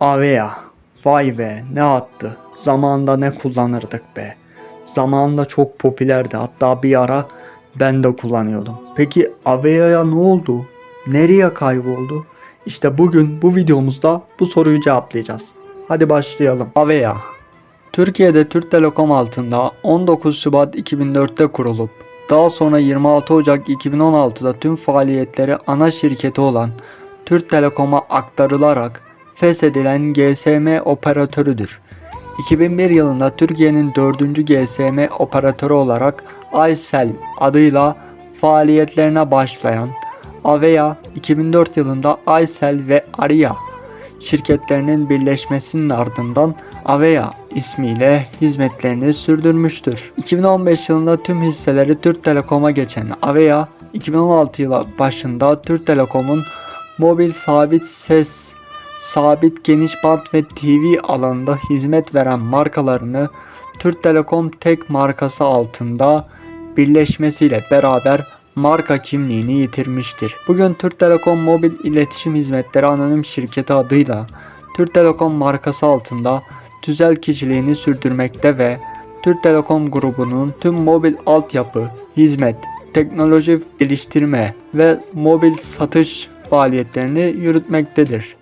Avea. Vay be ne attı. Zamanında ne kullanırdık be. Zamanında çok popülerdi. Hatta bir ara ben de kullanıyordum. Peki Avea'ya ne oldu? Nereye kayboldu? İşte bugün bu videomuzda bu soruyu cevaplayacağız. Hadi başlayalım. Avea. Türkiye'de Türk Telekom altında 19 Şubat 2004'te kurulup daha sonra 26 Ocak 2016'da tüm faaliyetleri ana şirketi olan Türk Telekom'a aktarılarak feshedilen GSM operatörüdür. 2001 yılında Türkiye'nin 4. GSM operatörü olarak Aysel adıyla faaliyetlerine başlayan Avea 2004 yılında Aysel ve Aria şirketlerinin birleşmesinin ardından Avea ismiyle hizmetlerini sürdürmüştür. 2015 yılında tüm hisseleri Türk Telekom'a geçen Avea 2016 yılı başında Türk Telekom'un mobil sabit ses, sabit geniş band ve TV alanında hizmet veren markalarını Türk Telekom tek markası altında birleşmesiyle beraber marka kimliğini yitirmiştir. Bugün Türk Telekom Mobil İletişim Hizmetleri Anonim Şirketi adıyla Türk Telekom markası altında tüzel kişiliğini sürdürmekte ve Türk Telekom grubunun tüm mobil altyapı, hizmet, teknoloji geliştirme ve mobil satış faaliyetlerini yürütmektedir.